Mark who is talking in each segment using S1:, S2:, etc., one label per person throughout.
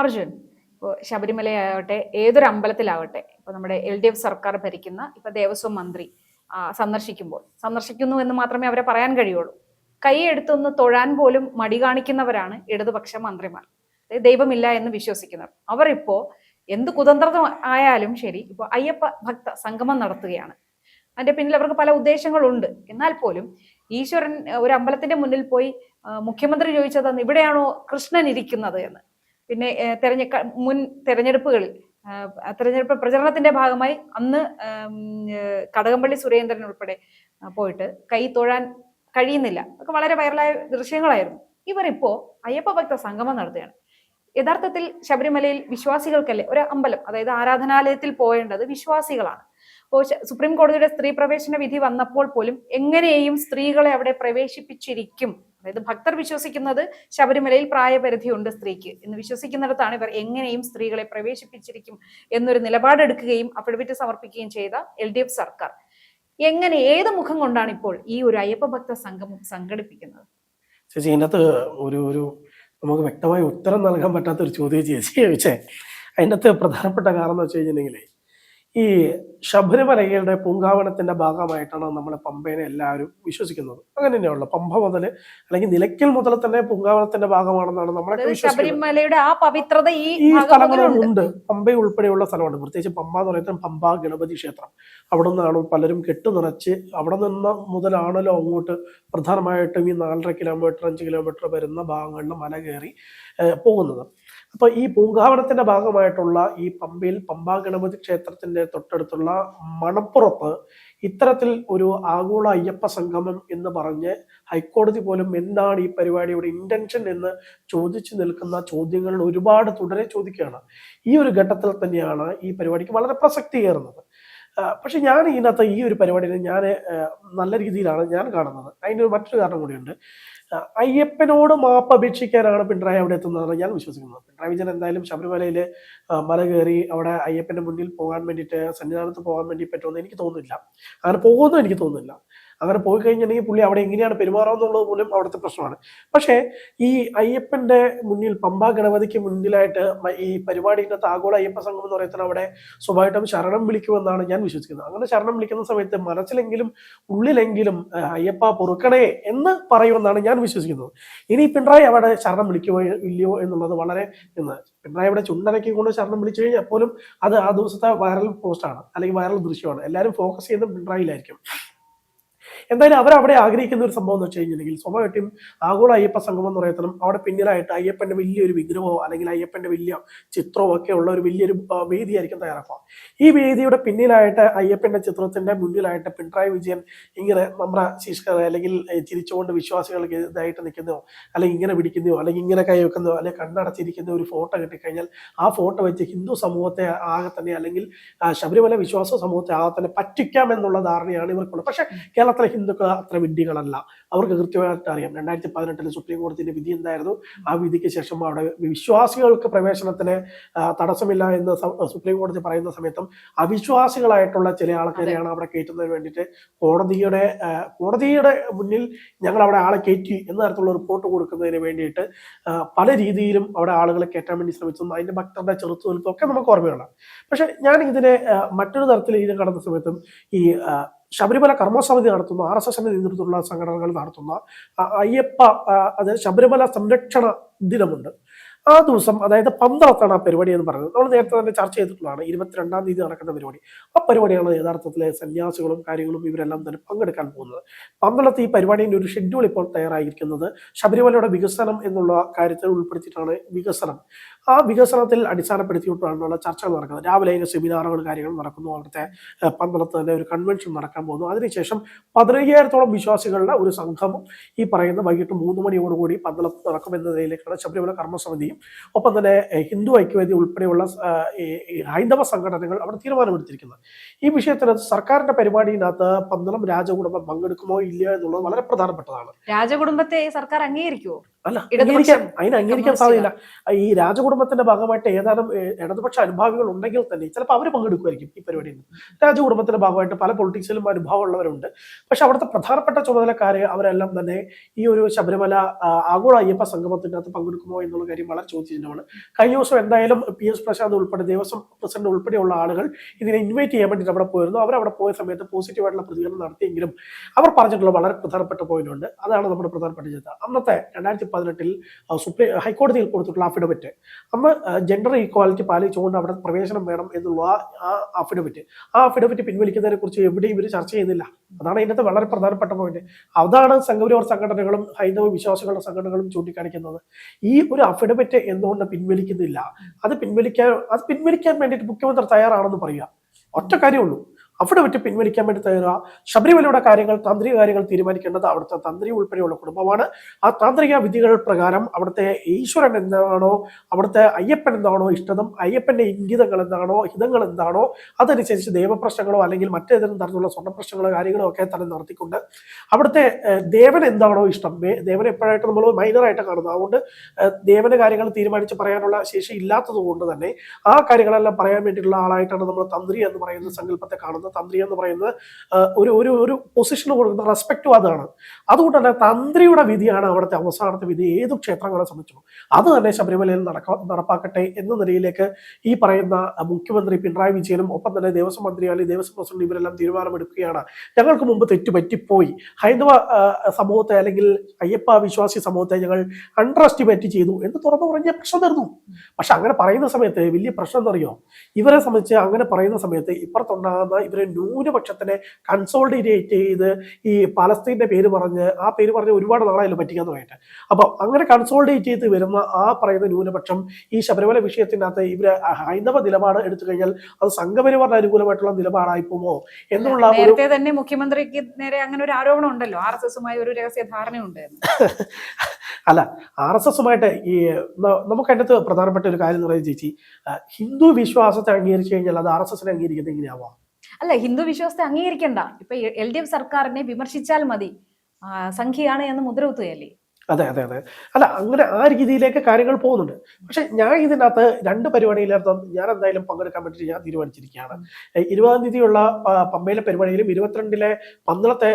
S1: അർജുൻ ഇപ്പോൾ ശബരിമലയാവട്ടെ ഏതൊരു അമ്പലത്തിലാവട്ടെ ഇപ്പോൾ നമ്മുടെ എൽ ഡി എഫ് സർക്കാർ ഭരിക്കുന്ന ഇപ്പോൾ ദേവസ്വം മന്ത്രി സന്ദർശിക്കുമ്പോൾ സന്ദർശിക്കുന്നു എന്ന് മാത്രമേ അവരെ പറയാൻ കഴിയുള്ളൂ. കൈയെടുത്തൊന്ന് തൊഴാൻ പോലും മടി കാണിക്കുന്നവരാണ് ഇടതുപക്ഷ മന്ത്രിമാർ. ദൈവമില്ല എന്ന് വിശ്വസിക്കുന്നവർ. അവർ ഇപ്പോ എന്ത് കുതന്ത്രം ആയാലും ശരി ഇപ്പോൾ അയ്യപ്പ ഭക്ത സംഗമം നടത്തുകയാണ്. അതിന്റെ പിന്നിൽ അവർക്ക് പല ഉദ്ദേശങ്ങളുണ്ട്. എന്നാൽ പോലും ഈശ്വരൻ ഒരു അമ്പലത്തിന്റെ മുന്നിൽ പോയി മുഖ്യമന്ത്രി ചോദിച്ചതെന്ന് ഇവിടെയാണോ കൃഷ്ണൻ ഇരിക്കുന്നത് എന്ന്. പിന്നെ തെരഞ്ഞ മുൻ തെരഞ്ഞെടുപ്പുകളിൽ തെരഞ്ഞെടുപ്പ് പ്രചരണത്തിന്റെ ഭാഗമായി അന്ന് കടകംപള്ളി സുരേന്ദ്രൻ ഉൾപ്പെടെ പോയിട്ട് കൈ തൊഴാൻ കഴിയുന്നില്ല. അതൊക്കെ വളരെ വൈറലായ ദൃശ്യങ്ങളായിരുന്നു. ഇവർ ഇവരിപ്പോ അയ്യപ്പ ഭക്ത സംഗമം നടത്തുകയാണ്. യഥാർത്ഥത്തിൽ ശബരിമലയിൽ വിശ്വാസികൾക്കല്ലേ? ഒരു അമ്പലം അതായത് ആരാധനാലയത്തിൽ പോയേണ്ടത് വിശ്വാസികളാണ്. അപ്പോൾ സുപ്രീം കോടതിയുടെ സ്ത്രീ പ്രവേശന വിധി വന്നപ്പോൾ പോലും എങ്ങനെയും സ്ത്രീകളെ അവിടെ പ്രവേശിപ്പിച്ചിരിക്കും. അതായത് ഭക്തർ വിശ്വസിക്കുന്നത് ശബരിമലയിൽ പ്രായപരിധിയുണ്ട് സ്ത്രീക്ക് എന്ന് വിശ്വസിക്കുന്നിടത്താണ് ഇവർ എങ്ങനെയും സ്ത്രീകളെ പ്രവേശിപ്പിച്ചിരിക്കും എന്നൊരു നിലപാടെടുക്കുകയും അഫിഡവിറ്റ് സമർപ്പിക്കുകയും ചെയ്ത എൽ ഡി എഫ് സർക്കാർ. എങ്ങനെ ഏത് മുഖം കൊണ്ടാണ് ഇപ്പോൾ ഈ ഒരു അയ്യപ്പ ഭക്ത സംഘം സംഘടിപ്പിക്കുന്നത്?
S2: ചേച്ചി ഇതിനകത്ത് ഒരു ഒരു നമുക്ക് വ്യക്തമായ ഉത്തരം നൽകാൻ പറ്റാത്ത ഒരു ചോദ്യം ചേച്ചി ചോദിച്ചേ അതിന്റെ അകത്ത് പ്രധാനപ്പെട്ട കാരണം എന്ന് വെച്ച് കഴിഞ്ഞിട്ടുണ്ടെങ്കിൽ ഈ ശബരിമലയുടെ പൂങ്കാവനത്തിന്റെ ഭാഗമായിട്ടാണ് നമ്മളെ പമ്പേനെ എല്ലാവരും വിശ്വസിക്കുന്നത്. അങ്ങനെ തന്നെയുള്ള പമ്പ മുതൽ അല്ലെങ്കിൽ നിലയ്ക്കൽ മുതൽ തന്നെ പൂങ്കാവനത്തിന്റെ ഭാഗമാണെന്നാണ് നമ്മളെ
S1: ശബരിമലയുടെ ആ പവിത്രത ഈ
S2: ഈ
S1: ഭാഗം
S2: സ്ഥലങ്ങളും
S1: മുതലുണ്ട്.
S2: പമ്പ ഉൾപ്പെടെയുള്ള സ്ഥലമുണ്ട് പ്രത്യേകിച്ച് പമ്പ എന്ന് പറയുന്നത് പമ്പ ഗണപതി ക്ഷേത്രം. അവിടെ നിന്നാണ് പലരും കെട്ടു നിറച്ച് അവിടെ നിന്ന് മുതലാണല്ലോ അങ്ങോട്ട് പ്രധാനമായിട്ടും ഈ നാലര കിലോമീറ്റർ അഞ്ച് കിലോമീറ്റർ വരുന്ന ഭാഗങ്ങളിൽ മല കയറി പോകുന്നത്. അപ്പൊ ഈ പൂങ്കാവനത്തിന്റെ ഭാഗമായിട്ടുള്ള ഈ പമ്പയിൽ പമ്പാ ഗണപതി ക്ഷേത്രത്തിന്റെ തൊട്ടടുത്തുള്ള മണപ്പുറത്ത് ഇത്തരത്തിൽ ഒരു ആഗോള അയ്യപ്പ സംഗമം എന്ന് പറഞ്ഞ് ഹൈക്കോടതി പോലും എന്താണ് ഈ പരിപാടിയുടെ ഇന്റൻഷൻ എന്ന് ചോദിച്ചു നിൽക്കുന്ന ചോദ്യങ്ങൾ ഒരുപാട് തുടരെ ചോദിക്കുകയാണ്. ഈ ഒരു ഘട്ടത്തിൽ തന്നെയാണ് ഈ പരിപാടിക്ക് വളരെ പ്രസക്തിയേറുന്നത്. പക്ഷെ ഞാൻ ഇതിനകത്ത് ഈ ഒരു പരിപാടിയിൽ ഞാൻ നല്ല രീതിയിലാണ് ഞാൻ കാണുന്നത്. അതിന് മറ്റൊരു കാരണം കൂടിയുണ്ട്. അയ്യപ്പനോട് മാപ്പ് അപേക്ഷിക്കാനാണ് പിണറായി അവിടെ എത്തുന്നതാണ് ഞാൻ വിശ്വസിക്കുന്നത് പിണറായി വിജയൻ എന്തായാലും ശബരിമലയിൽ മല കയറി അവിടെ അയ്യപ്പന്റെ മുന്നിൽ പോകാൻ വേണ്ടിയിട്ട് സന്നിധാനത്ത് പോകാൻ വേണ്ടി പറ്റുമെന്ന് എനിക്ക് തോന്നുന്നില്ല. അങ്ങനെ പോകുമെന്നും എനിക്ക് തോന്നുന്നില്ല. അങ്ങനെ പോയി കഴിഞ്ഞിട്ടുണ്ടെങ്കിൽ പുള്ളി അവിടെ എങ്ങനെയാണ് പെരുമാറുന്നുള്ളത് പോലും അവിടുത്തെ പ്രശ്നമാണ്. പക്ഷേ ഈ അയ്യപ്പന്റെ മുന്നിൽ പമ്പ ഗണപതിക്ക് മുന്നിലായിട്ട് ഈ പരിപാടിക്കകത്ത് താഗോള അയ്യപ്പ സംഘം എന്ന് പറയുന്നത് അവിടെ സ്വാഭാവികമായിട്ടും ശരണം വിളിക്കുമെന്നാണ് ഞാൻ വിശ്വസിക്കുന്നത്. അങ്ങനെ ശരണം വിളിക്കുന്ന സമയത്ത് മനസ്സിലെങ്കിലും ഉള്ളിലെങ്കിലും അയ്യപ്പ പൊറുക്കണേ എന്ന് പറയുമെന്നാണ് ഞാൻ വിശ്വസിക്കുന്നത്. ഇനി പിണറായി അവിടെ ശരണം വിളിക്കുമോ ഇല്ലയോ എന്നുള്ളത് വളരെ എന്ന് പിണറായി അവിടെ ചുണ്ടനക്കി കൊണ്ട് ശരണം വിളിച്ചു കഴിഞ്ഞാൽ പോലും അത് ആ ദിവസത്തെ വൈറൽ പോസ്റ്റാണ് അല്ലെങ്കിൽ വൈറൽ ദൃശ്യമാണ്. എല്ലാവരും ഫോക്കസ് ചെയ്യുന്നത് പിണറായിലായിരിക്കും എന്തായാലും അവർ അവിടെ ആഗ്രഹിക്കുന്ന ഒരു സംഭവം എന്ന് വെച്ച് കഴിഞ്ഞിട്ടുണ്ടെങ്കിൽ സ്വാഭാവികമായിട്ടും ആഗോള അയ്യപ്പ സംഗമം എന്ന് പറയുന്നത് അവിടെ പിന്നിലായിട്ട് അയ്യപ്പന്റെ വലിയൊരു വിഗ്രഹമോ അല്ലെങ്കിൽ അയ്യപ്പന്റെ വലിയ ചിത്രമോ ഒക്കെ ഉള്ള ഒരു വലിയൊരു വേദിയായിരിക്കും തയ്യാറാക്കുക. ഈ വേദിയുടെ പിന്നിലായിട്ട് അയ്യപ്പന്റെ ചിത്രത്തിന്റെ മുന്നിലായിട്ട് പിണറായി വിജയൻ ഇങ്ങനെ നമ്മുടെ ശിഷ്കർ അല്ലെങ്കിൽ ചിരിച്ചുകൊണ്ട് വിശ്വാസികൾക്ക് ഇതായിട്ട് നിൽക്കുന്നതോ അല്ലെങ്കിൽ ഇങ്ങനെ പിടിക്കുന്നതോ അല്ലെങ്കിൽ ഇങ്ങനെ കൈ വെക്കുന്നതോ അല്ലെങ്കിൽ കണ്ണടച്ചിരിക്കുന്ന ഒരു ഫോട്ടോ കിട്ടിക്കഴിഞ്ഞാൽ ആ ഫോട്ടോ വെച്ച് ഹിന്ദു സമൂഹത്തെ ആകെ തന്നെ അല്ലെങ്കിൽ ശബരിമല വിശ്വാസ സമൂഹത്തെ ആകെ തന്നെ പറ്റിക്കാം എന്നുള്ള ധാരണയാണ് ഇവർക്കുള്ളത്. പക്ഷേ കേരളത്തിലെ ഹിന്ദുക്കൾ അത്ര വിഡ്ഢികളല്ല. അവർക്ക് കൃത്യമായിട്ട് അറിയാം. രണ്ടായിരത്തി പതിനെട്ടിലെ സുപ്രീം കോടതിയുടെ വിധി എന്തായിരുന്നു? ആ വിധിക്ക് ശേഷം അവിടെ വിശ്വാസികൾക്ക് പ്രവേശനത്തിന് തടസ്സമില്ല എന്ന് സുപ്രീം കോടതി പറയുന്ന സമയത്തും അവിശ്വാസികളായിട്ടുള്ള ചില ആൾക്കാരെയാണ് അവിടെ കയറ്റുന്നതിന് വേണ്ടിയിട്ട് കോടതിയുടെ കോടതിയുടെ മുന്നിൽ ഞങ്ങൾ അവിടെ ആളെ കയറ്റി എന്ന തരത്തിലുള്ള റിപ്പോർട്ട് കൊടുക്കുന്നതിന് വേണ്ടിയിട്ട് പല രീതിയിലും അവിടെ ആളുകളെ കയറ്റാൻ വേണ്ടി ശ്രമിച്ചു അതിന്റെ ഭക്തരുടെ ചെറുത്തുനിൽപ്പൊക്കെ നമുക്ക് ഓർമ്മയുള്ളതാണ് പക്ഷെ ഞാൻ ഇതിനെ മറ്റൊരു തരത്തിൽ ഇത് കടന്ന സമയത്തും ഈ ശബരിമല കർമ്മസമിതി നടത്തുന്ന ആർ എസ് എസിന്റെ നേതൃത്വത്തിലുള്ള സംഘടനകൾ നടത്തുന്ന അയ്യപ്പ അതായത് ശബരിമല സംരക്ഷണ ദിനമുണ്ട്. ആ ദിവസം അതായത് പന്തളത്താണ് ആ പരിപാടി എന്ന് പറയുന്നത്. നമ്മൾ നേരത്തെ തന്നെ ചർച്ച ചെയ്തിട്ടുള്ളതാണ് ഇരുപത്തിരണ്ടാം തീയതി നടക്കുന്ന പരിപാടി. ആ പരിപാടിയാണ് യഥാർത്ഥത്തിലെ സന്യാസികളും കാര്യങ്ങളും ഇവരെല്ലാം തന്നെ പങ്കെടുക്കാൻ പോകുന്നത്. പന്തളത്ത് ഈ പരിപാടിയുടെ ഒരു ഷെഡ്യൂൾ ഇപ്പോൾ തയ്യാറായിരിക്കുന്നത് ശബരിമലയുടെ വികസനം എന്നുള്ള കാര്യത്തിൽ ഉൾപ്പെടുത്തിയിട്ടാണ് വികസനം. ആ വികസനത്തിൽ അടിസ്ഥാനപ്പെടുത്തിയിട്ടുള്ള ചർച്ചകൾ നടക്കുന്നത്. രാവിലെ അതിന് സെമിനാറുകൾ കാര്യങ്ങൾ നടക്കുന്നു. അവിടുത്തെ പന്തളത്ത് തന്നെ ഒരു കൺവെൻഷൻ നടക്കാൻ പോകുന്നു. അതിനുശേഷം പതിനയ്യായിരത്തോളം വിശ്വാസികളുടെ ഒരു സംഘം ഈ പറയുന്ന വൈകിട്ട് മൂന്ന് മണിയോടുകൂടി പന്തളത്ത് നടക്കുമെന്ന നിലയിലേക്കാണ് ശബരിമല കർമ്മസമിതിയും ഒപ്പം തന്നെ ഹിന്ദു ഐക്യവേദി ഉൾപ്പെടെയുള്ള ഹൈന്ദവ സംഘടനകൾ അവിടെ തീരുമാനമെടുത്തിരിക്കുന്നത്. ഈ വിഷയത്തിന് സർക്കാരിന്റെ പരിപാടിയിനകത്ത് പന്തളം രാജകുടുംബം പങ്കെടുക്കുമോ ഇല്ലയോ എന്നുള്ളത് വളരെ പ്രധാനപ്പെട്ടതാണ്.
S1: രാജകുടുംബത്തെ സർക്കാർ അംഗീകരിക്കുമോ
S2: അല്ല അംഗീകരിക്കാൻ അതിന് അംഗീകരിക്കാൻ സാധ്യതയില്ല. ഈ രാജകുടുംബത്തിന്റെ ഭാഗമായിട്ട് ഏതാനും ഇടതുപക്ഷ അനുഭാവികൾ ഉണ്ടെങ്കിൽ തന്നെ ചിലപ്പോൾ അവർ പങ്കെടുക്കുമായിരിക്കും ഈ പരിപാടിയിൽ രാജകുടുംബത്തിന്റെ ഭാഗമായിട്ട് പല പൊളിറ്റിക്സിലും അനുഭവമുള്ളവരുണ്ട് പക്ഷെ അവിടുത്തെ പ്രധാനപ്പെട്ട ചുമതലക്കാരെ അവരെല്ലാം തന്നെ ഈ ഒരു ശബരിമല ആഗോള അയ്യപ്പ സംഗമത്തിന്റെ അകത്ത് പങ്കെടുക്കുമോ എന്നുള്ള കാര്യം വളരെ ചോദ്യചിഹ്നമാണ്. കഴിഞ്ഞ ദിവസം എന്തായാലും പി എസ് പ്രശാന്ത് ഉൾപ്പെടെ ദേവസ്വം പ്രസിഡന്റ് ഉൾപ്പെടെയുള്ള ആളുകൾ ഇതിനെ ഇൻവൈറ്റ് ചെയ്യാൻ വേണ്ടിയിട്ട് അവിടെ പോയിരുന്നു. അവർ അവിടെ പോയ സമയത്ത് പോസിറ്റീവായിട്ടുള്ള പ്രതികരണം നടത്തിയെങ്കിലും അവർ പറഞ്ഞിട്ടുള്ള വളരെ പ്രധാനപ്പെട്ട പോയിന്റ് ഉണ്ട്. അതാണ് നമ്മുടെ പ്രധാനപ്പെട്ട ചിന്ത. അന്നത്തെ രണ്ടായിരത്തി പതിനെട്ടിൽ സുപ്രീം ഹൈക്കോടതിയിൽ കൊടുത്തിട്ടുള്ള അഫിഡവിറ്റ് അന്ന് ജെൻഡർ ഈക്വാലിറ്റി പാലിച്ചുകൊണ്ട് അവിടെ പ്രവേശനം വേണം എന്നുള്ള ആ- അഫിഡവിറ്റ് ആ അഫിഡവിറ്റ് പിൻവലിക്കുന്നതിനെ കുറിച്ച് എവിടെയും ഇവർ ചർച്ച ചെയ്യുന്നില്ല. അതാണ് ഇതിനകത്ത് വളരെ പ്രധാനപ്പെട്ട പോയിന്റ് അതാണ് സംഘപരിവാർ സംഘടനകളും ഹൈന്ദവ വിശ്വാസികളുടെ സംഘടനകളും ചൂണ്ടിക്കാണിക്കുന്നത്. ഈ ഒരു അഫിഡവിറ്റ് എന്തുകൊണ്ട് പിൻവലിക്കുന്നില്ല? അത് പിൻവലിക്കാൻ അത് പിൻവലിക്കാൻ വേണ്ടിയിട്ട് മുഖ്യമന്ത്രി തയ്യാറാണെന്ന് പറയുക. ഒറ്റ കാര്യമുള്ളൂ അഫിഡവിറ്റ് പിൻവലിക്കാൻ വേണ്ടി തയ്യാറാ. ശബരിമലയുടെ കാര്യങ്ങൾ താന്ത്രിക കാര്യങ്ങൾ തീരുമാനിക്കേണ്ടത് അവിടുത്തെ തന്ത്രി ഉൾപ്പെടെയുള്ള കുടുംബമാണ്. ആ താന്ത്രിക വിധികൾ പ്രകാരം അവിടുത്തെ ഈശ്വരൻ എന്താണോ അവിടുത്തെ അയ്യപ്പൻ എന്താണോ ഇഷ്ടതം അയ്യപ്പന്റെ ഇംഗിതങ്ങൾ എന്താണോ ഹിതങ്ങൾ എന്താണോ അതനുസരിച്ച് ദൈവപ്രശ്നങ്ങളോ അല്ലെങ്കിൽ മറ്റേതെങ്കിലും തരത്തിലുള്ള സ്വർണ പ്രശ്നങ്ങളോ കാര്യങ്ങളോ ഒക്കെ തന്നെ നടത്തിക്കൊണ്ട് അവിടുത്തെ ദേവൻ എന്താണോ ഇഷ്ടം. ദേവൻ എപ്പോഴായിട്ട് നമ്മൾ മൈനറായിട്ട് കാണുന്നത്. അതുകൊണ്ട് ദേവന്റെ കാര്യങ്ങൾ തീരുമാനിച്ച് പറയാനുള്ള ശേഷി ഇല്ലാത്തത് കൊണ്ട് തന്നെ ആ കാര്യങ്ങളെല്ലാം പറയാൻ വേണ്ടിയിട്ടുള്ള ആളായിട്ടാണ് നമ്മൾ തന്ത്രി എന്ന് പറയുന്ന സങ്കല്പത്തെ കാണുന്നത്. തന്ത്രി എന്ന് പറയുന്നത് ഒരു ഒരു ഒരു പൊസിഷൻ കൊടുക്കുന്ന റെസ്പെക്റ്റും അതാണ്. അതുകൊണ്ട് തന്നെ തന്ത്രിയുടെ വിധിയാണ് അവിടുത്തെ അവസാനത്തെ വിധി ഏത് ക്ഷേത്രങ്ങളെ സംബന്ധിച്ചു അത് തന്നെ ശബരിമലയിൽ നടക്ക നടപ്പാക്കട്ടെ എന്ന നിലയിലേക്ക് ഈ പറയുന്ന മുഖ്യമന്ത്രി പിണറായി വിജയനും ഒപ്പം തന്നെ ദേവസ്വം മന്ത്രി അല്ലെങ്കിൽ ദേവസ്വം പ്രസിഡന്റ് ഇവരെല്ലാം തീരുമാനമെടുക്കുകയാണ്. ഞങ്ങൾക്ക് മുമ്പ് തെറ്റ് പറ്റിപ്പോയി. ഹൈന്ദവ സമൂഹത്തെ അല്ലെങ്കിൽ അയ്യപ്പ വിശ്വാസി സമൂഹത്തെ ഞങ്ങൾ അണ്ടർ എസ്റ്റിമേറ്റ് ചെയ്തു എന്ന് തുറന്നു പറഞ്ഞ പ്രശ്നം തീർന്നു. പക്ഷെ അങ്ങനെ പറയുന്ന സമയത്ത് വലിയ പ്രശ്നം എന്നറിയോ ഇവരെ സംബന്ധിച്ച് അങ്ങനെ പറയുന്ന സമയത്ത് ഇപ്പുറത്തുണ്ടാകുന്ന ഇവരെ ന്യൂനപക്ഷത്തിനെ കൺസോൾഡേറ്റ് ചെയ്ത് ഈ പലസ്തീന്റെ പേര് പറഞ്ഞ് ആ പേര് പറഞ്ഞ് ഒരുപാട് നാളായാലും പറ്റിക്കാന്ന് പറയട്ടെ. അപ്പൊ അങ്ങനെ കൺസോൾഡേറ്റ് ചെയ്ത് വരുന്ന ആ പറയുന്ന ന്യൂനപക്ഷം ഈ ശബരിമല വിഷയത്തിനകത്ത് ഇവർ ഹൈന്ദവ നിലപാട് എടുത്തു കഴിഞ്ഞാൽ അത് സംഘപരിവാറിന് അനുകൂലമായിട്ടുള്ള നിലപാടായി പോകുമോ എന്നുള്ള
S1: നേരത്തെ തന്നെ മുഖ്യമന്ത്രിക്ക് നേരെ അങ്ങനെ ഒരു ആരോപണം ഉണ്ടല്ലോ. ആർ എസ് എസുമായി ഒരു രഹസ്യ ധാരണയുണ്ട്.
S2: അല്ല ആർ എസ് എസുമായിട്ട് ഈ നമുക്ക് അതിനകത്ത് പ്രധാനപ്പെട്ട ഒരു കാര്യം എന്ന് പറയുന്നത് ചേച്ചി ഹിന്ദു വിശ്വാസത്തെ അംഗീകരിച്ചു കഴിഞ്ഞാൽ അത് ആർ എസ് എസിനെ അംഗീകരിക്കുന്നത് എങ്ങനെയാവാം?
S1: അല്ല ഹിന്ദു വിശ്വാസത്തെ അംഗീകരിക്കണ്ട. ഇപ്പൊ എൽ ഡി എഫ് സർക്കാരിനെ വിമർശിച്ചാൽ മതി. സംഖ്യയാണ് എന്ന് മുദ്രകുത്തുകയല്ലേ?
S2: അതെ അതെ അതെ. അല്ല അങ്ങനെ ആ രീതിയിലേക്ക് കാര്യങ്ങൾ പോകുന്നുണ്ട്. പക്ഷെ ഞാൻ ഇതിനകത്ത് രണ്ട് പരിപാടിയിലർത്ഥം ഞാൻ എന്തായാലും പങ്കെടുക്കാൻ വേണ്ടി ഞാൻ തീരുമാനിച്ചിരിക്കുകയാണ്. ഇരുപതാം തീയതിയുള്ള പമ്പയിലെ പരിപാടിയിലും ഇരുപത്തിരണ്ടിലെ പന്തളത്തെ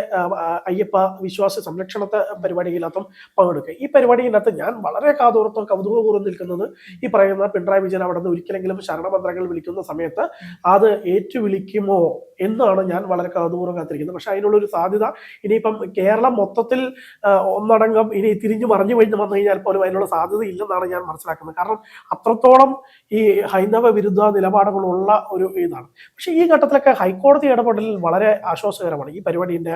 S2: അയ്യപ്പ വിശ്വാസ സംരക്ഷണത്തെ പരിപാടിയിലർത്ഥം പങ്കെടുക്കുക. ഈ പരിപാടിയിനകത്ത് ഞാൻ വളരെ കാതോർത്തും കൗതുകപൂർവം നിൽക്കുന്നത് ഈ പറയുന്ന പിണറായി വിജയൻ അവിടെ നിന്ന് ഒരിക്കലെങ്കിലും ശരണമന്ത്രങ്ങൾ വിളിക്കുന്ന സമയത്ത് അത് ഏറ്റുവിളിക്കുമോ എന്നാണ് ഞാൻ വളരെ കൗതുകപൂർവം കാത്തിരിക്കുന്നത്. പക്ഷെ അതിനുള്ളൊരു സാധ്യത ഇനിയിപ്പം കേരളം മൊത്തത്തിൽ ഒന്നടങ്കം ഇനി തിരിഞ്ഞു പറഞ്ഞു കഴിഞ്ഞ് വന്നു കഴിഞ്ഞാൽ പോലും അതിനുള്ള സാധ്യത ഇല്ലെന്നാണ് ഞാൻ മനസ്സിലാക്കുന്നത്. കാരണം അത്രത്തോളം ഈ ഹൈന്ദവ വിരുദ്ധ നിലപാടുകളുള്ള ഒരു ഇതാണ്. പക്ഷേ ഈ ഘട്ടത്തിലൊക്കെ ഹൈക്കോടതി ഇടപെടൽ വളരെ ആശ്വാസകരമാണ്. ഈ പരിപാടിന്റെ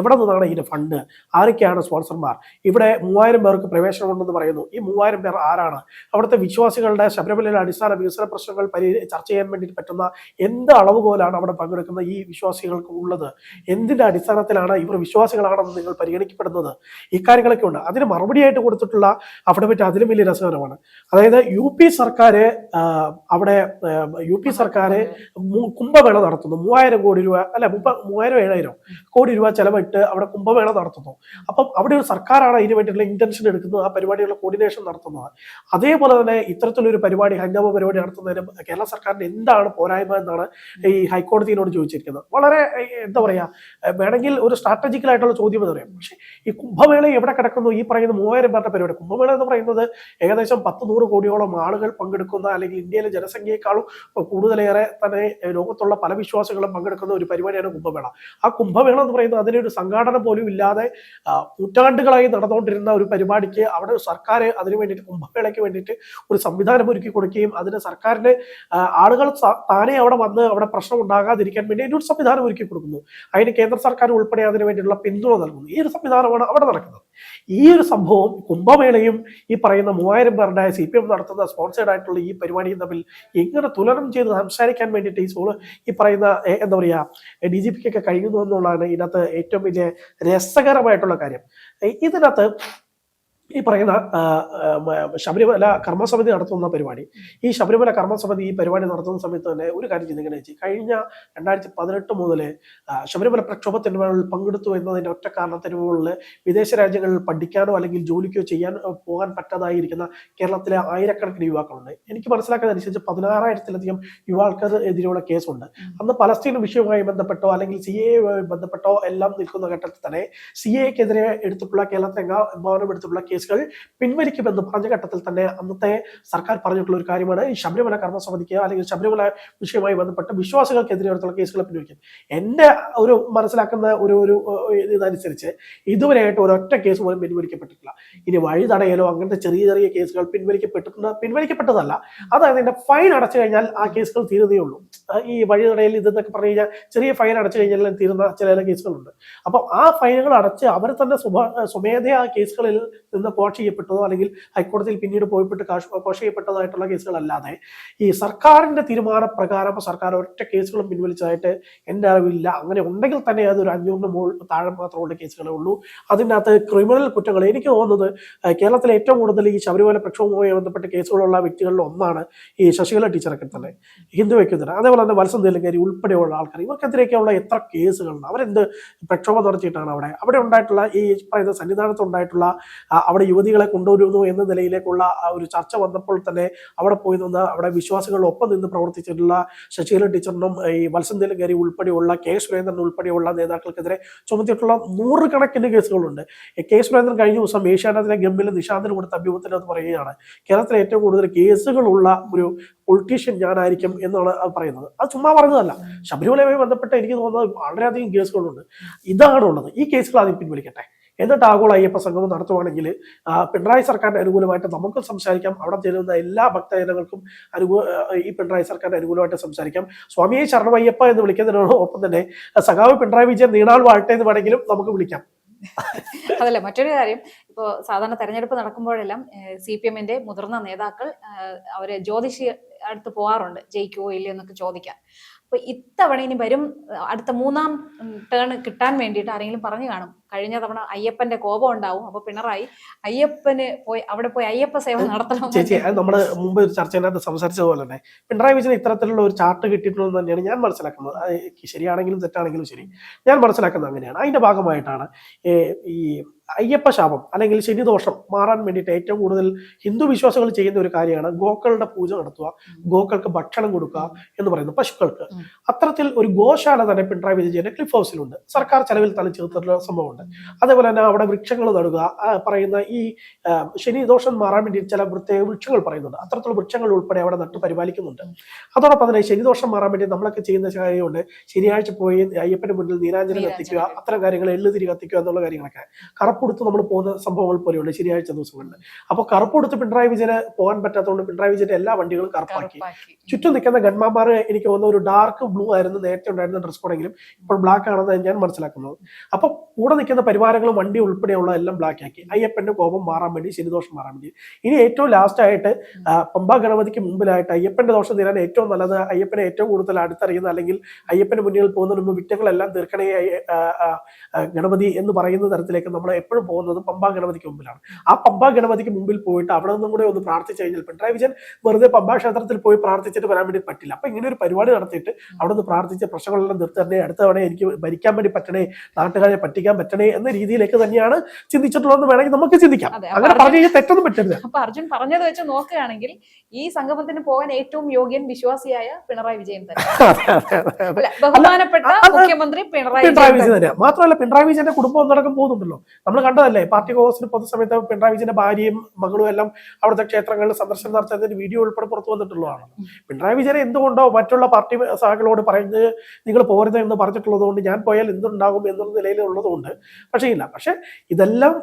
S2: എവിടെ നിന്നാണ് ഇതിന്റെ ഫണ്ട്? ആരൊക്കെയാണ് സ്പോൺസർമാർ? ഇവിടെ മൂവായിരം പേർക്ക് പ്രവേശനമുണ്ടെന്ന് പറയുന്നു. ഈ മൂവായിരം പേർ ആരാണ്? അവിടുത്തെ വിശ്വാസികളുടെ ശബരിമലയിലെ അടിസ്ഥാന വികസന പ്രശ്നങ്ങൾ പരി ചർച്ച ചെയ്യാൻ വേണ്ടിയിട്ട് പറ്റുന്ന എന്ത് അളവുകോലാണ് അവിടെ പങ്കെടുക്കുന്ന ഈ വിശ്വാസികൾക്ക് ഉള്ളത്? എന്തിന്റെ അടിസ്ഥാനത്തിലാണ് ഇവർ വിശ്വാസികളാണെന്ന് നിങ്ങൾ പരിഗണിക്കപ്പെടുന്നത്? ഇക്കാര്യങ്ങളൊക്കെ ഉണ്ട്. അതിന് മറുപടിയായിട്ട് കൊടുത്തിട്ടുള്ള അഫിഡവിറ്റ് അതിലും വലിയ രസകരമാണ്. അതായത് യു പി സർക്കാർ അവിടെ യു പി സർക്കാർ കുംഭമേള നടത്തുന്നു. മൂവായിരം കോടി രൂപ അല്ല മൂവായിരം ഏഴായിരം കോടി രൂപ ചെലവിട്ട് അവിടെ കുംഭമേള നടത്തുന്നു. അപ്പം അവിടെ ഒരു സർക്കാരാണ് അതിന് വേണ്ടിയിട്ടുള്ള ഇന്റൻഷൻ എടുക്കുന്നത് ആ പരിപാടികളുടെ കോർഡിനേഷൻ നടത്തുന്നത്. അതേപോലെ തന്നെ ഇത്തരത്തിലൊരു പരിപാടി ഹൈന്ദവ പരിപാടി നടത്തുന്നതിന് കേരള സർക്കാരിന് എന്താണ് പോരായ്മ എന്നാണ് ഈ ഹൈക്കോടതിയോട് ചോദിച്ചിരിക്കുന്നത്. വളരെ എന്താ പറയുക വേണമെങ്കിൽ ഒരു സ്ട്രാറ്റജിക്കൽ ആയിട്ടുള്ള ചോദ്യം എന്ന് പറയാം. പക്ഷേ ഈ കുംഭമേള എവിടെ കിടക്കുന്നു ഈ പറയുന്ന മൂവായിരം പേരുടെ പരിപാടി. കുംഭമേള എന്ന് പറയുന്നത് ഏകദേശം പത്ത് നൂറ് കോടിയോളം ആളുകൾ പങ്കെടുക്കുന്ന അല്ലെങ്കിൽ ഇന്ത്യയിലെ ജനസംഖ്യയെക്കാളും കൂടുതലേറെ തന്നെ ലോകത്തുള്ള പല വിശ്വാസികളും പങ്കെടുക്കുന്ന ഒരു പരിപാടിയാണ് കുംഭമേള. ആ കുംഭമേള എന്ന് പറയുന്നത് അതിനൊരു സംഘാടന പോലും ഇല്ലാതെ നൂറ്റാണ്ടുകളായി നടന്നുകൊണ്ടിരുന്ന ഒരു പരിപാടിക്ക് അവിടെ സർക്കാർ അതിനു വേണ്ടിയിട്ട് കുംഭമേളയ്ക്ക് വേണ്ടിയിട്ട് ഒരു സംവിധാനം ഒരുക്കി കൊടുക്കുകയും അതിന് സർക്കാരിന് ആളുകൾ താനേ അവിടെ വന്ന് അവിടെ പ്രശ്നം ഉണ്ടാകാതിരിക്കാൻ വേണ്ടി അതിനൊരു സംവിധാനം ഒരുക്കി കൊടുക്കുന്നു. അതിന് കേന്ദ്ര സർക്കാർ ഉൾപ്പെടെ അതിനു വേണ്ടിയുള്ള പിന്തുണ നൽകുന്നു. ഈ ഒരു സംവിധാനമാണ് അവിടെ നടക്കുന്നത്. ഈ ഒരു സംഭവം കുംഭമേളയും ഈ പറയുന്ന മൂവായിരം പേരുടെ സി പി എം നടത്തുന്ന സ്പോൺസേഡ് ആയിട്ടുള്ള ഈ പരിപാടിയും തമ്മിൽ എങ്ങനെ തുലനം ചെയ്ത് സംസാരിക്കാൻ വേണ്ടിയിട്ട് ഈ സോൾ ഈ പറയുന്ന എന്താ പറയുക ഡി ജി പിക്കൊക്കെ കഴിയുന്നു എന്നുള്ളതാണ് ഇതിനകത്ത് ഏറ്റവും വലിയ രസകരമായിട്ടുള്ള കാര്യം. ഇതിനകത്ത് ഈ പറയുന്ന ശബരിമല കർമ്മസമിതി നടത്തുന്ന പരിപാടി. ഈ ശബരിമല കർമ്മസമിതി ഈ പരിപാടി നടത്തുന്ന സമയത്ത് തന്നെ ഒരു കാര്യം ചിന്തിക്കണേ ചേച്ചി കഴിഞ്ഞ രണ്ടായിരത്തി പതിനെട്ട് മുതൽ ശബരിമല പ്രക്ഷോഭത്തിന് പങ്കെടുത്തു എന്നതിന്റെ ഒറ്റ കാരണത്തിന് മുകളിൽ വിദേശ രാജ്യങ്ങളിൽ പഠിക്കാനോ അല്ലെങ്കിൽ ജോലിക്കോ ചെയ്യാൻ പോകാൻ പറ്റാതായിരിക്കുന്ന കേരളത്തിലെ ആയിരക്കണക്കിന് യുവാക്കളുണ്ട്. എനിക്ക് മനസ്സിലാക്കുന്ന അനുസരിച്ച് പതിനാറായിരത്തിലധികം യുവാക്കൾക്ക് എതിരെയുള്ള കേസുണ്ട്. അന്ന് പലസ്തീൻ വിഷയവുമായി ബന്ധപ്പെട്ടോ അല്ലെങ്കിൽ സി എയുമായി ബന്ധപ്പെട്ടോ എല്ലാം നിൽക്കുന്ന ഘട്ടത്തിൽ തന്നെ സി എക്കെതിരെ എടുത്തിട്ടുള്ള കേരളത്തെങ്ങാനും എടുത്തിട്ടുള്ള കേസുകൾ പിൻവലിക്കുമെന്ന് പറഞ്ഞ ഘട്ടത്തിൽ തന്നെ അന്നത്തെ സർക്കാർ പറഞ്ഞിട്ടുള്ള ഒരു കാര്യമാണ്. ഈ ശബരിമല കർമ്മസമിതിക്ക് അല്ലെങ്കിൽ ശബരിമല വിഷയവുമായി ബന്ധപ്പെട്ട് വിശ്വാസികൾക്കെതിരെ അടുത്തുള്ള കേസുകൾ പിൻവലിക്കും. എന്റെ ഒരു മനസ്സിലാക്കുന്ന ഒരു ഒരു ഇതനുസരിച്ച് ഇതുവരെയായിട്ട് ഒരൊറ്റ കേസ് പോലും പിൻവലിക്കപ്പെട്ടിട്ടില്ല. ഇനി വഴി തടയലോ അങ്ങനത്തെ ചെറിയ ചെറിയ കേസുകൾ പിൻവലിക്കപ്പെട്ടിട്ടുണ്ട് പിൻവലിക്കപ്പെട്ടതല്ല. അതായത് ഇതിന്റെ ഫൈൻ അടച്ചു കഴിഞ്ഞാൽ ആ കേസുകൾ തീരുന്നേ ഉള്ളൂ. ഈ വഴി തടയൽ ഇതെന്നൊക്കെ പറഞ്ഞു കഴിഞ്ഞാൽ ചെറിയ ഫൈൻ അടച്ചു കഴിഞ്ഞാൽ തീരുന്ന ചില കേസുകളുണ്ട്. അപ്പോൾ ആ ഫൈനുകൾ അടച്ച് അവർ തന്നെ സ്വമേധയാ കേസുകളിൽ നിന്ന് കോഷ് ചെയ്യപ്പെട്ടതോ അല്ലെങ്കിൽ ഹൈക്കോടതിയിൽ പിന്നീട് പോയിപ്പെട്ട് കാഷ് ചെയ്യപ്പെട്ടതായിട്ടുള്ള കേസുകളല്ലാതെ ഈ സർക്കാരിന്റെ തീരുമാനപ്രകാരം സർക്കാർ ഒറ്റ കേസുകളും പിൻവലിച്ചതായിട്ട് എന്റെ അറിവില്ല അങ്ങനെ ഉണ്ടെങ്കിൽ തന്നെ അതൊരു അഞ്ഞൂറിന് മുകളിൽ താഴെ മാത്രമുള്ള കേസുകളേ ഉള്ളൂ. അതിനകത്ത് ക്രിമിനൽ കുറ്റങ്ങൾ എനിക്ക് തോന്നുന്നത് കേരളത്തിലെ ഏറ്റവും കൂടുതൽ ഈ ശബരിമല പ്രക്ഷോഭവുമായി ബന്ധപ്പെട്ട കേസുകളുള്ള വ്യക്തികളിൽ ഒന്നാണ് ഈ ശശികല ടീച്ചറൊക്കെ തന്നെ. ഹിന്ദു വയ്ക്കുന്നുണ്ട് അതേപോലെ തന്നെ വത്സം തെലുങ്കരി ഉൾപ്പെടെയുള്ള ആൾക്കാർ ഇവർക്കെതിരെയൊക്കെയുള്ള എത്ര കേസുകളുണ്ട്? അവരെന്ത് പ്രക്ഷോഭം നടത്തിയിട്ടാണ് അവിടെ? അവിടെ ഉണ്ടായിട്ടുള്ള ഈ പറയുന്ന സന്നിധാനത്ത് ഉണ്ടായിട്ടുള്ള ആ, അവിടെ യുവതികളെ കൊണ്ടുവരുന്നു എന്ന നിലയിലേക്കുള്ള ആ ഒരു ചർച്ച വന്നപ്പോൾ തന്നെ അവിടെ പോയി നിന്ന് അവിടെ വിശ്വാസികളൊപ്പം നിന്ന് പ്രവർത്തിച്ചിട്ടുള്ള ശശികല ടീച്ചറിനും ഈ വത്സം കയറി ഉൾപ്പെടെയുള്ള കെ സുരേന്ദ്രൻ ഉൾപ്പെടെയുള്ള നേതാക്കൾക്കെതിരെ ചുമത്തിയിട്ടുള്ള നൂറുകണക്കിന് കേസുകളുണ്ട്. കെ സുരേന്ദ്രൻ കഴിഞ്ഞ ദിവസം ഏഷ്യാനത്തിലെ ഗംഭീര നിശാന്തിന് കൊടുത്ത അഭിമുഖത്തിനകത്ത് പറയുകയാണ്. കേരളത്തിലെ ഏറ്റവും കൂടുതൽ കേസുകളുള്ള ഒരു പൊളിറ്റീഷ്യൻ ഞാനായിരിക്കും എന്നാണ് അത് പറയുന്നത്. അത് ചുമ്മാ പറഞ്ഞതല്ല. ശബരിമലയുമായി ബന്ധപ്പെട്ട് എനിക്ക് തോന്നുന്നത് വളരെയധികം കേസുകളുണ്ട്. ഇതാണ് ഉള്ളത് ഈ കേസുകൾ ആദ്യം പിൻവലിക്കട്ടെ. എന്നിട്ട് ആഗോള അയ്യപ്പ സംഗമം നടത്തുവാണെങ്കിൽ പിണറായി സർക്കാരിന് അനുകൂലമായിട്ട് നമുക്ക് സംസാരിക്കാം. അവിടെ ചേരുന്ന എല്ലാ ഭക്തജനങ്ങൾക്കും അനുകൂല ഈ പിണറായി സർക്കാരിന് അനുകൂലമായിട്ട് സംസാരിക്കാം. സ്വാമിയെ ശരണമയ്യപ്പ എന്ന് വിളിക്കുന്നതിനോടൊപ്പം തന്നെ സഖാവ് പിണറായി വിജയൻ നീണാൾ വാഴട്ടെ എന്ന് വേണമെങ്കിലും നമുക്ക് വിളിക്കാം.
S1: അതല്ല മറ്റൊരു കാര്യം ഇപ്പോൾ സാധാരണ തെരഞ്ഞെടുപ്പ് നടക്കുമ്പോഴെല്ലാം സി പി എമ്മിന്റെ മുതിർന്ന നേതാക്കൾ അവർ ജ്യോതിഷി അടുത്ത് പോകാറുണ്ട് ജയിക്കുവോ ഇല്ലയോ എന്നൊക്കെ ചോദിക്കാൻ. അപ്പൊ ഇത്തവണ ഇനി വരും അടുത്ത മൂന്നാം ടേൺ കിട്ടാൻ വേണ്ടിയിട്ട് ആരെങ്കിലും പറഞ്ഞു കാണും. കഴിഞ്ഞ തവണ അയ്യപ്പന്റെ കോപം ഉണ്ടാവും അപ്പൊ പിണറായി അയ്യപ്പന് പോയി അവിടെ പോയി അയ്യപ്പ സേവ നടത്തണം.
S2: ചേച്ചി അത് നമ്മൾ മുമ്പ് ഒരു ചർച്ചയിനകത്ത് സംസാരിച്ചതുപോലെ തന്നെ പിണറായി വിജയൻ ഇത്തരത്തിലുള്ള ഒരു ചാർട്ട് കിട്ടിയിട്ടുള്ളത് തന്നെയാണ് ഞാൻ മനസ്സിലാക്കുന്നത്. ശരിയാണെങ്കിലും തെറ്റാണെങ്കിലും ശരി. ഞാൻ മനസ്സിലാക്കുന്നത് അങ്ങനെയാണ്. അതിന്റെ ഭാഗമായിട്ടാണ് ഈ അയ്യപ്പ ശാപം അല്ലെങ്കിൽ ശനിദോഷം മാറാൻ വേണ്ടിയിട്ട് ഏറ്റവും കൂടുതൽ ഹിന്ദു വിശ്വാസികൾ ചെയ്യുന്ന ഒരു കാര്യമാണ് ഗോക്കളുടെ പൂജ നടത്തുക ഗോക്കൾക്ക് ഭക്ഷണം കൊടുക്കുക എന്ന് പറയുന്നത് പശുക്കൾക്ക്. അത്തരത്തിൽ ഒരു ഗോശാല തന്നെ പിണറായി വിജയന്റെ ക്ലിഫ് ഹൗസിലുണ്ട്. സർക്കാർ ചെലവിൽ തന്നെ ചേർത്തിട്ടുള്ള സംഭവമുണ്ട്. അതേപോലെ തന്നെ അവിടെ വൃക്ഷങ്ങൾ നടുക പറയുന്ന ഈ ശനിദോഷം ദോഷം മാറാൻ വേണ്ടി ചില പ്രത്യേക വൃക്ഷങ്ങൾ പറയുന്നുണ്ട്. അത്തരത്തിലുള്ള വൃക്ഷങ്ങൾ ഉൾപ്പെടെ അവിടെ നട്ടു പരിപാലിക്കുന്നുണ്ട്. അതോടൊപ്പം തന്നെ ശനിദോഷം മാറാൻ വേണ്ടി നമ്മളൊക്കെ ചെയ്യുന്ന കാര്യമുണ്ട്. ശനിയാഴ്ച പോയി അയ്യപ്പന്റെ മുന്നിൽ നീരാഞ്ജനം കത്തിക്കുക അത്തരം കാര്യങ്ങൾ എള്ളുതിരി കത്തിക്കുക എന്നുള്ള കാര്യങ്ങളൊക്കെ. കറുപ്പെടുത്ത് നമ്മൾ പോകുന്ന സംഭവങ്ങൾ പോലെയുണ്ട്. ശനിയാഴ്ച ദിവസങ്ങളിൽ. അപ്പോൾ കറുപ്പെടുത്ത് പിണറായി വിജയന് പോകാൻ പറ്റാത്തതുകൊണ്ട് പിണറായി വിജയന്റെ എല്ലാ വണ്ടികളും കറുപ്പാക്കി. ചുറ്റും നിൽക്കുന്ന ഗൺമാന്മാർ എനിക്ക് തോന്നുന്ന ഒരു ഡാർക്ക് ബ്ലൂ ആയിരുന്നു. നേരത്തെ ഉണ്ടായിരുന്ന ഡ്രസ് കോഡെങ്കിലും ഇപ്പോൾ ബ്ലാക്ക് ആണെന്ന് ഞാൻ മനസ്സിലാക്കുന്നത്. അപ്പൊ കൂടെ നിൽക്കുന്ന പരിവാരങ്ങളും വണ്ടി ഉൾപ്പെടെയുള്ള എല്ലാം ബ്ലാക്ക് ആക്കി. അയ്യപ്പന്റെ കോപം മാറാൻ വേണ്ടി ശനിദോഷം മാറാൻ വേണ്ടി. ഇനി ഏറ്റവും ലാസ്റ്റ് ആയിട്ട് പമ്പ ഗണപതിക്ക് മുമ്പിലായിട്ട് അയ്യപ്പന്റെ ദോഷം തീരാൻ ഏറ്റവും നല്ലത് അയ്യപ്പനെ ഏറ്റവും കൂടുതൽ അടുത്തറിയുന്ന അല്ലെങ്കിൽ അയ്യപ്പന്റെ മുന്നിൽ പോകുന്നതിന് മുമ്പ് വിറ്റങ്ങളെല്ലാം തീർക്കണേ ഗണപതി എന്ന് പറയുന്ന തരത്തിലേക്ക് നമ്മൾ എപ്പോഴും പോകുന്നത് പമ്പാ ഗണപതിക്ക് മുമ്പിലാണ്. ആ പമ്പാ ഗണപതിക്ക് മുമ്പിൽ പോയിട്ട് അവിടെ നിന്നും കൂടെ ഒന്ന് പ്രാർത്ഥിച്ചു കഴിഞ്ഞാൽ പിണറായി വിജയൻ വെറുതെ പമ്പാ ക്ഷേത്രത്തിൽ പോയി പ്രാർത്ഥിച്ചിട്ട് വരാൻ വേണ്ടി പറ്റില്ല. അപ്പൊ ഇങ്ങനെ ഒരു പരിപാടി നടത്തിയിട്ട് അവിടെ നിന്ന് പ്രാർത്ഥിച്ച് പ്രശ്നങ്ങളെല്ലാം നിർത്തണേ അടുത്ത തവണ എനിക്ക് ഭരിക്കാൻ വേണ്ടി പറ്റണേ നാട്ടുകാരെ പറ്റിക്കാൻ പറ്റണേ എന്ന രീതിയിലേക്ക് തന്നെയാണ് ചിന്തിച്ചിട്ടുള്ളതെന്ന് വേണമെങ്കിൽ നമുക്ക് ചിന്തിക്കാം. അങ്ങനെ പറഞ്ഞു കഴിഞ്ഞാൽ തെറ്റൊന്നും പറ്റരുത്.
S1: അപ്പൊ അർജുൻ പറഞ്ഞത് വെച്ച് നോക്കുകയാണെങ്കിൽ ഈ സംഗമത്തിന് പോകാൻ ഏറ്റവും യോഗ്യൻ വിശ്വാസിയായ പിണറായി വിജയൻ തന്നെ. ബഹുമാനപ്പെട്ട മുഖ്യമന്ത്രി പിണറായി
S2: പിണറായി
S1: വിജയൻ
S2: തന്നെ. മാത്രമല്ല പിണറായി വിജയന്റെ കുടുംബം ഒന്നടക്കം പോകുന്നുണ്ടല്ലോ. നമ്മൾ കണ്ടതല്ലേ പാർട്ടി കോൺഗ്രസിന് പൊതുസമയത്ത് പിണറായി വിജയന്റെ ഭാര്യയും മകളും എല്ലാം അവിടുത്തെ ക്ഷേത്രങ്ങളിൽ സന്ദർശനം നടത്തുന്നതിന്റെ വീഡിയോ ഉൾപ്പെടെ പുറത്തു വന്നിട്ടുള്ളതാണ്. പിണറായി വിജയൻ എന്തുകൊണ്ടോ മറ്റുള്ള പാർട്ടി സഹകളോട് പറയുന്നത് നിങ്ങൾ പോരുത് എന്ന് പറഞ്ഞിട്ടുള്ളത് കൊണ്ട് ഞാൻ പോയാൽ എന്തുണ്ടാകും എന്നുള്ള നിലയിലുള്ളതുകൊണ്ട് പക്ഷേ ഇല്ല പക്ഷേ ഇതെല്ലാം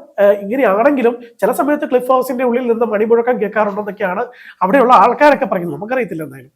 S2: ഇങ്ങനെയാണെങ്കിലും ചില സമയത്ത് ക്ലിഫ് ഹൗസിന്റെ ഉള്ളിൽ നിന്ന് മണിമുഴക്കം കേൾക്കാറുണ്ടെന്നൊക്കെയാണ് അവിടെയുള്ള ആൾക്കാരൊക്കെ പറയുന്നത്. നമുക്കറിയത്തില്ല എന്തായാലും.